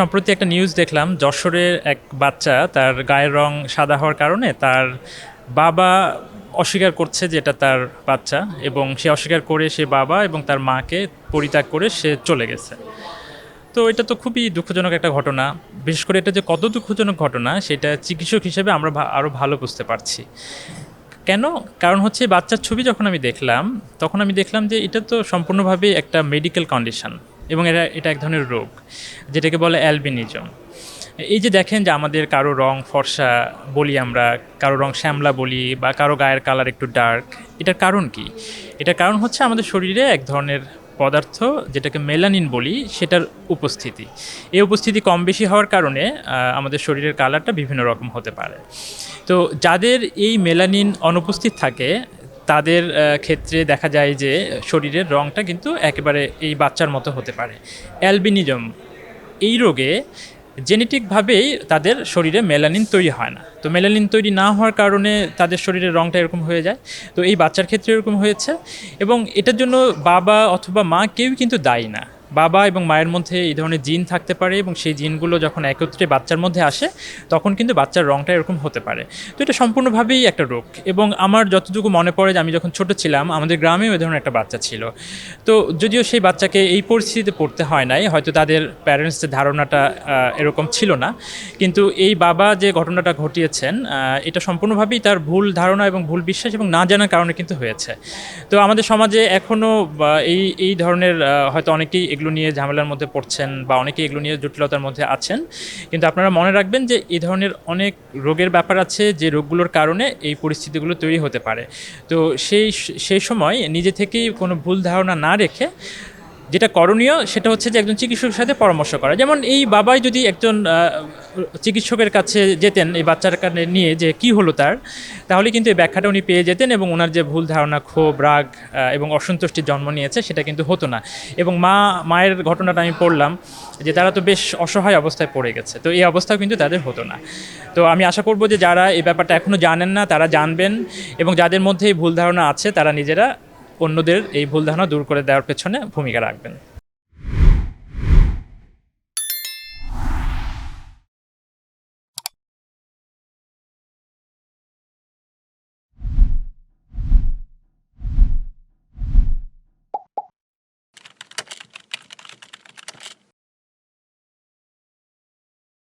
সম্প্রতি একটা নিউজ দেখলাম, যশোরের এক বাচ্চা তার গায়ের রং সাদা হওয়ার কারণে তার বাবা অস্বীকার করছে যে এটা তার বাচ্চা এবং সে অস্বীকার করে সে বাবা এবং তার মাকে পরিত্যাগ করে সে চলে গেছে। তো এটা তো খুবই দুঃখজনক একটা ঘটনা। বিশেষ করে এটা যে কত দুঃখজনক ঘটনা, সেটা চিকিৎসক হিসেবে আমরা আরও ভালো বুঝতে পারছি। কেন? কারণ হচ্ছে বাচ্চার ছবি যখন আমি দেখলাম, তখন আমি দেখলাম যে এটা তো সম্পূর্ণভাবে একটা মেডিকেল কন্ডিশন এবং এটা এটা এক ধরনের রোগ, যেটাকে বলে অ্যালবিনিজম। এই যে দেখেন যে আমাদের কারও রং ফর্সা বলি আমরা, কারও রং শ্যামলা বলি বা কারও গায়ের কালার একটু ডার্ক, এটার কারণ কি? এটার কারণ হচ্ছে আমাদের শরীরে এক ধরনের পদার্থ যেটাকে মেলানিন বলি, সেটার উপস্থিতি। এই উপস্থিতি কম বেশি হওয়ার কারণে আমাদের শরীরের কালারটা বিভিন্ন রকম হতে পারে। তো যাদের এই মেলানিন অনুপস্থিত থাকে তাদের ক্ষেত্রে দেখা যায় যে শরীরের রঙটা কিন্তু একেবারে এই বাচ্চার মতো হতে পারে। অ্যালবিনিজম, এই রোগে জেনেটিকভাবেই তাদের শরীরে মেলানিন তৈরি হয় না। তো মেলানিন তৈরি না হওয়ার কারণে তাদের শরীরের রঙটা এরকম হয়ে যায়। তো এই বাচ্চার ক্ষেত্রে এরকম হয়েছে এবং এটার জন্য বাবা অথবা মা কেউই কিন্তু দায়ী না। বাবা এবং মায়ের মধ্যে এই ধরনের জিন থাকতে পারে এবং সেই জিনগুলো যখন একত্রে বাচ্চার মধ্যে আসে, তখন কিন্তু বাচ্চার রঙটা এরকম হতে পারে। তো এটা সম্পূর্ণভাবেই একটা রোগ এবং আমার যতটুকু মনে পড়ে যে আমি যখন ছোট ছিলাম, আমাদের গ্রামেও এই ধরনের একটা বাচ্চা ছিল। তো যদিও সেই বাচ্চাকে এই পরিস্থিতিতে পড়তে হয় নাই, হয়তো তাদের প্যারেন্টসদের ধারণাটা এরকম ছিল না। কিন্তু এই বাবা যে ঘটনাটা ঘটিয়েছেন এটা সম্পূর্ণভাবেই তার ভুল ধারণা এবং ভুল বিশ্বাস এবং না জানার কারণে কিন্তু হয়েছে। তো আমাদের সমাজে এখনও এই এই ধরনের হয়তো অনেকেই এগুলো নিয়ে ঝামেলার মধ্যে পড়ছেন বা অনেকে এগুলো নিয়ে জটিলতার মধ্যে আছেন। কিন্তু আপনারা মনে রাখবেন যে এই ধরনের অনেক রোগের ব্যাপার আছে যে রোগগুলোর কারণে এই পরিস্থিতিগুলো তৈরি হতে পারে। তো সেই সেই সময় নিজে থেকেই কোনো ভুল ধারণা না রেখে যেটা করণীয় সেটা হচ্ছে যে একজন চিকিৎসকের সাথে পরামর্শ করা। যেমন এই বাবাই যদি একজন চিকিৎসকের কাছে যেতেন এই বাচ্চার কাছে নিয়ে যে কি হলো তার, তাহলে কিন্তু এই ব্যাখ্যাটা উনি পেয়ে যেতেন এবং ওনার যে ভুল ধারণা, ক্ষোভ, রাগ এবং অসন্তুষ্টির জন্ম নিয়েছে সেটা কিন্তু হতো না। এবং মা, মায়ের ঘটনাটা আমি পড়লাম যে তারা তো বেশ অসহায় অবস্থায় পড়ে গেছে, তো এই অবস্থাও কিন্তু তাদের হতো না। তো আমি আশা করব যে যারা এই ব্যাপারটা এখনও জানেন না তারা জানবেন এবং যাদের মধ্যে এই ভুল ধারণা আছে তারা নিজেরা অন্যদের এই ভুল ধারণা দূর করে দেওয়ার পেছনে ভূমিকা রাখবেন।